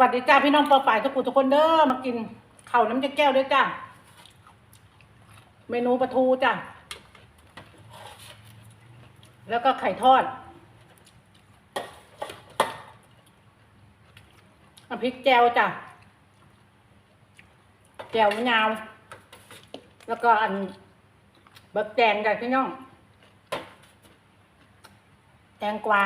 วัสดีจ้าพี่น้องเปาป่ายทุกคนทุกคนเด้อมากินข้าวน้ำแก้วด้วยจ้าเมนูปลาทูจ้าแล้วก็ไข่ทอดน้ำพริกแจวจ้าแจวมะนาว แล้วก็อันบักแตงจ้ะพี่น้อง แตงกวา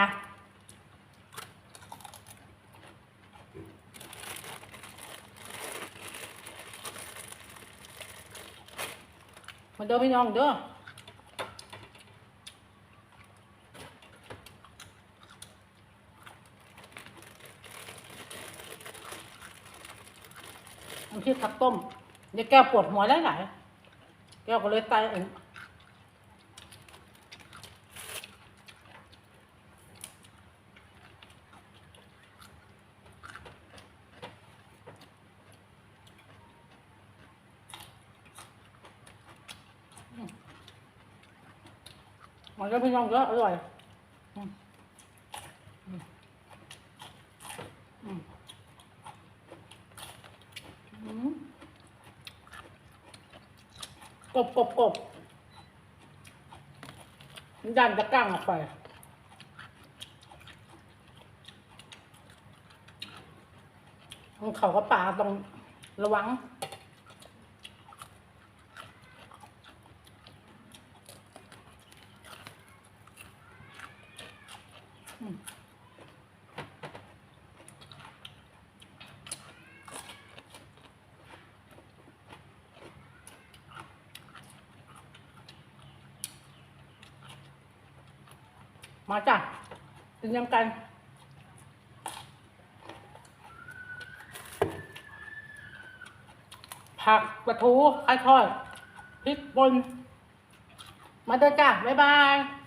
มาเด้อพี่น้องเด้อน้ำพริกผักต้มเดี๋ยแก้วปวดหัวแล้วไหนแก้วก็เลยต มาเด้อพี่น้องเด้ออร่อยอืมอืมอืมอืมกบกบกบดันจะก้างออกไปมันเขาก็ป่าต้องระวัง มาจ้ะกินยำกันผักปลาทูไข่ทอดพริกป่นมาเด้อจ้ะ บ๊ายบาย